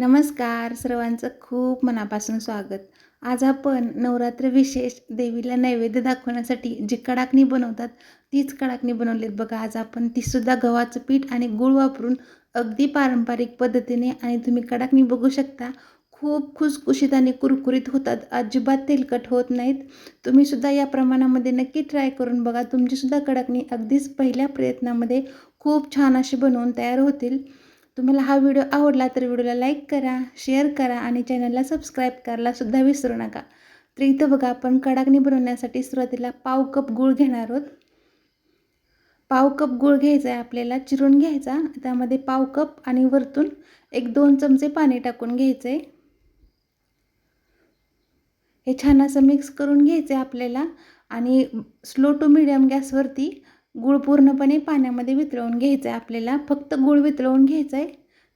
नमस्कार सर्वांचं खूप मनापासून स्वागत. आज आपण नवरात्र विशेष देवीला नैवेद्य दाखवण्यासाठी जी कडाकणी बनवतात तीच कडाकणी बनवलीत. बघा आज आपण तीसुद्धा गव्हाचं पीठ आणि गूळ वापरून अगदी पारंपरिक पद्धतीने आणि तुम्ही कडाकणी बघू शकता. खूप खुसखुशीत आणि कुरकुरीत होतात. अजिबात तेलकट होत नाहीत. तुम्हीसुद्धा या प्रमाणामध्ये नक्की ट्राय करून बघा. तुमचीसुद्धा कडाकणी अगदीच पहिल्या प्रयत्नामध्ये खूप छान अशी बनवून तयार होतील. तुम्हाला हा व्हिडिओ आवडला तर व्हिडिओला लाईक करा शेअर करा आणि चॅनलला सबस्क्राईब करायला सुद्धा विसरू नका. तर इथं बघा आपण कडाकणी बनवण्यासाठी सुरुवातीला पाव कप गूळ घेणार आहोत. पाव कप गूळ घ्यायचा आहे आपल्याला चिरून घ्यायचा. त्यामध्ये पाव कप आणि वरतून एक दोन चमचे पाणी टाकून घ्यायचं आहे हे छान असं मिक्स करून घ्यायचं आहे आपल्याला. आणि स्लो टू मिडियम गॅसवरती गूळ पूर्णपणे पाण्यामध्ये वितळवून घ्यायचं आहे आपल्याला फक्त गूळ वितळवून घ्यायचं आहे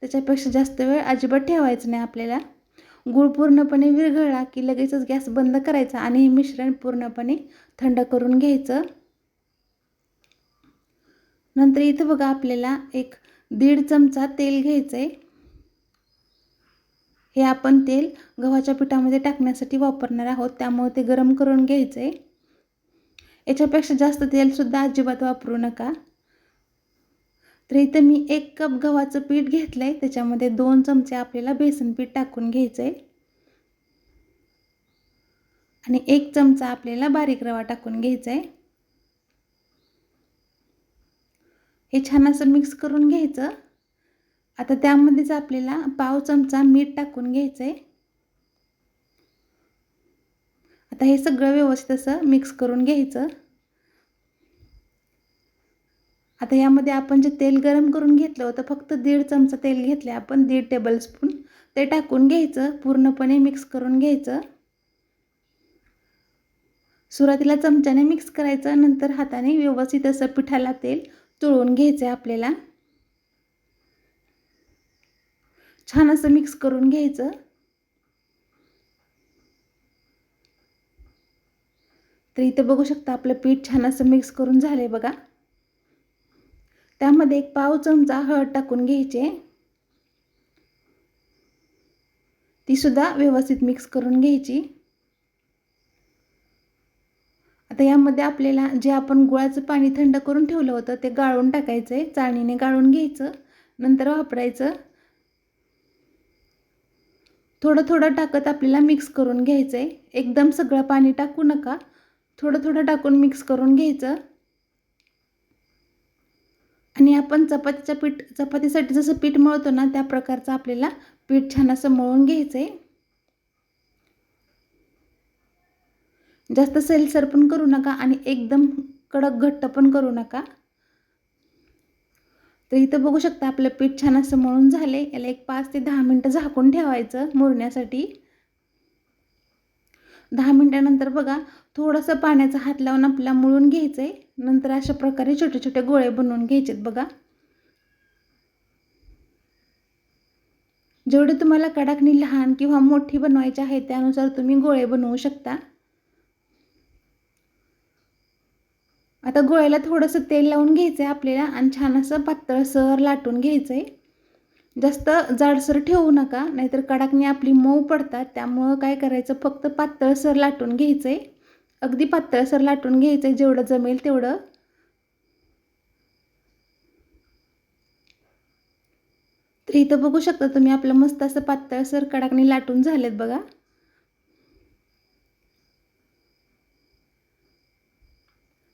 त्याच्यापेक्षा जास्त वेळ अजिबात ठेवायचं नाही आपल्याला. गूळ पूर्णपणे विरघळला की लगेचच गॅस बंद करायचा आणि हे मिश्रण पूर्णपणे थंड करून घ्यायचं. नंतर इथं बघा आपल्याला एक दीड चमचा तेल घ्यायचं आहे हे आपण तेल गव्हाच्या पिठामध्ये टाकण्यासाठी वापरणार आहोत. त्यामुळे ते गरम करून घ्यायचं आहे याच्यापेक्षा जास्त तेलसुद्धा अजिबात वापरू नका. तर इथं मी एक कप गव्हाचं पीठ घेतलं आहे त्याच्यामध्ये दोन चमचे आपल्याला बेसन पीठ टाकून घ्यायचं आहे आणि एक चमचा आपल्याला बारीक रवा टाकून घ्यायचा आहे हे छान असं मिक्स करून घ्यायचं. आता त्यामध्येच आपल्याला पाव चमचा मीठ टाकून घ्यायचं आहे आता हे सगळं व्यवस्थित असं मिक्स करून घ्यायचं. आता यामध्ये आपण जे तेल गरम करून घेतलं होतं फक्त दीड चमचा तेल घेतले आपण दीड टेबलस्पून ते टाकून घ्यायचं पूर्णपणे मिक्स करून घ्यायचं. सुरुवातीला चमच्याने मिक्स करायचं नंतर हाताने व्यवस्थित असं पिठाला तेल चुळून घ्यायचं आहे आपल्याला. छान असं मिक्स करून घ्यायचं. तर इथं बघू शकता आपलं पीठ छान असं मिक्स करून झालं बघा. त्यामध्ये एक पाव चमचा हळद टाकून घ्यायचे. ती सुद्धा व्यवस्थित मिक्स करून घ्यायची. आता यामध्ये आपल्याला जे आपण गुळाचं पाणी थंड करून ठेवलं होतं ते गाळून टाकायचं आहे चाळणीने गाळून घ्यायचं. नंतर वापरायचं. थोडं थोडं टाकत आपल्याला मिक्स करून घ्यायचं आहे एकदम सगळं पाणी टाकू नका. थोडं थोडं टाकून मिक्स करून घ्यायचं. आणि आपण चपातीचं पीठ चपातीसाठी जसं पीठ मळतो ना त्या प्रकारचं आपल्याला पीठ छान असं मळून घ्यायचं आहे जास्त सैलसर पण करू नका आणि एकदम कडक घट्ट पण करू नका. तर इथं बघू शकता आपलं पीठ छान असं मळून झाले याला एक पाच ते दहा मिनटं झाकून ठेवायचं मुरण्यासाठी. दहा मिनटानंतर बघा थोडंसं पाण्याचा हात लावून आपल्याला मळून घ्यायचं आहे नंतर अशा प्रकारे छोटे छोटे गोळे बनवून घ्यायचेत बघा. जेवढे तुम्हाला कडाकणी लहान किंवा मोठी बनवायची आहे त्यानुसार तुम्ही गोळे बनवू शकता. आता गोळ्याला थोडंसं तेल लावून घ्यायचं आहे आपल्याला आणि छान असं पातळसर लाटून घ्यायचं आहे जास्त जाडसर ठेवू नका नाहीतर कडाकणी आपली मऊ पडतात. त्यामुळं काय करायचं? फक्त पातळसर लाटून घ्यायचं आहे अगदी पातळसर लाटून घ्यायचं आहे जेवढं जमेल तेवढं. तर इथं बघू शकता तुम्ही आपलं मस्त असं पातळसर कडाकणी लाटून झालेत बघा.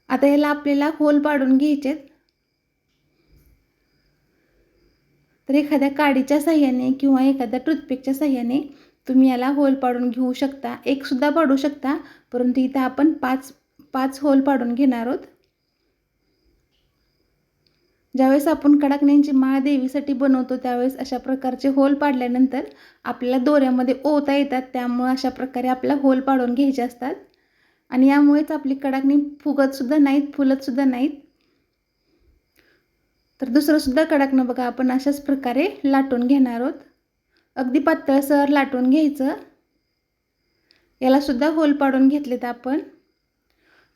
आता याला आपल्याला होल पाडून घ्यायचेत. तर एखाद्या काडीच्या साह्याने किंवा एखाद्या टूथपिकच्या साह्याने तुम्ही याला होल पाडून घेऊ शकता. एकसुद्धा पाडू शकता परंतु इथं आपण पाच पाच होल पाडून घेणार आहोत. ज्यावेळेस आपण कडाकण्यांची माळ देवीसाठी बनवतो त्यावेळेस अशा प्रकारचे होल पाडल्यानंतर आपल्याला दोऱ्यामध्ये ओता येतात त्यामुळे अशा प्रकारे आपल्याला होल पाडून घ्यायचे असतात. आणि यामुळेच आपली कडाकणी फुगतसुद्धा नाहीत फुलतसुद्धा नाहीत. तर दुसरंसुद्धा कडाकणं बघा आपण अशाच प्रकारे लाटून घेणार आहोत. अगदी पातळसर लाटून घ्यायचं. यालासुद्धा होल पाडून घेतलेत आपण.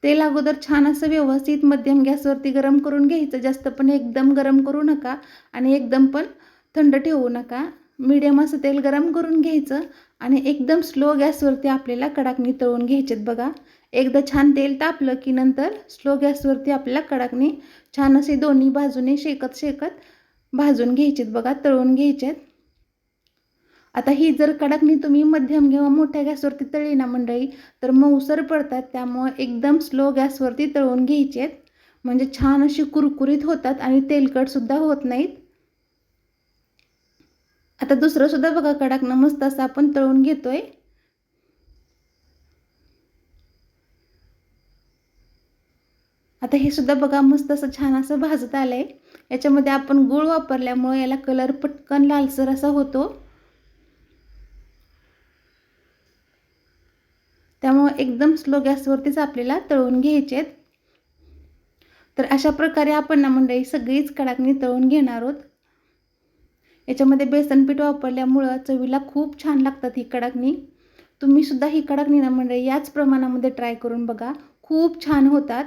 तेल अगोदर छान असं व्यवस्थित मध्यम गॅसवरती गरम करून घ्यायचं. जास्त पण एकदम गरम करू नका आणि एकदम पण थंड ठेवू नका. मीडियम असं तेल गरम करून घ्यायचं आणि एकदम स्लो गॅसवरती आपल्याला कडाकणी तळून घ्यायचेत बघा. एकदा छान तेल तापलं की नंतर स्लो गॅसवरती आपल्याला कडाकणी छान असे दोन्ही बाजूने शेकत शेकत भाजून घ्यायचेत बघा तळून घ्यायचेत. आता ही जर कडाकणी तुम्ही मध्यम किंवा मोठ्या गॅसवरती तळली ना मंडळी तर मऊसर पडतात त्यामुळं एकदम स्लो गॅसवरती तळून घ्यायचेत. म्हणजे छान अशी कुरकुरीत होतात आणि तेलकटसुद्धा होत नाहीत. आता दुसरंसुद्धा बघा कडाकणं मस्त असं आपण तळून आहे आता हे सुद्धा बघा मस्त असं छान असं भाजत आलंय. याच्यामध्ये आपण गूळ वापरल्यामुळे याला कलर पटकन लालसर असा होतो. त्यामुळे एकदम स्लो गॅसवरतीच आपल्याला तळून घ्यायचे तर अशा प्रकारे आपण ना मंडळी सगळीच कडाकणी तळून घेणार आहोत. याच्यामध्ये बेसन पीठ वापरल्यामुळं चवीला खूप छान लागतात ही कडाकणी. तुम्ही सुद्धा ही कडाकणी ना मंडळी याच प्रमाणामध्ये ट्राय करून बघा. खूप छान होतात.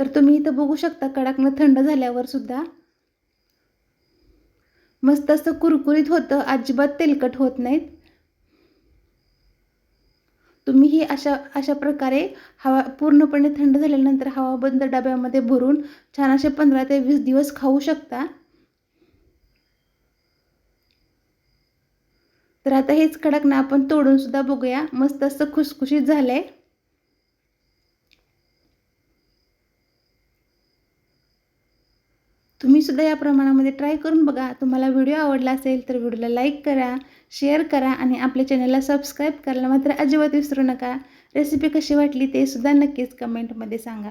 तर तुम्ही इथं बघू शकता कडाकणं थंड झाल्यावर सुद्धा मस्त असं कुरकुरीत होतं अजिबात तेलकट होत नाहीत. तुम्ही ही अशा अशा प्रकारे हवा पूर्णपणे थंड झाल्यानंतर हवाबंद डब्यामध्ये भरून छान असे पंधरा ते वीस दिवस खाऊ शकता. तर आता हेच कडकनं आपण तोडून सुद्धा बघूया. मस्त असं खुसखुशीत झालंय. आहे तुम्हीसुद्धा या प्रमाणामध्ये ट्राय करून बघा. तुम्हाला व्हिडिओ आवडला असेल तर व्हिडिओला लाईक करा शेअर करा आणि आपल्या चॅनलला सबस्क्राईब करायला मात्र अजिबात विसरू नका. रेसिपी कशी वाटली ते सुद्धा नक्कीच कमेंटमध्ये सांगा.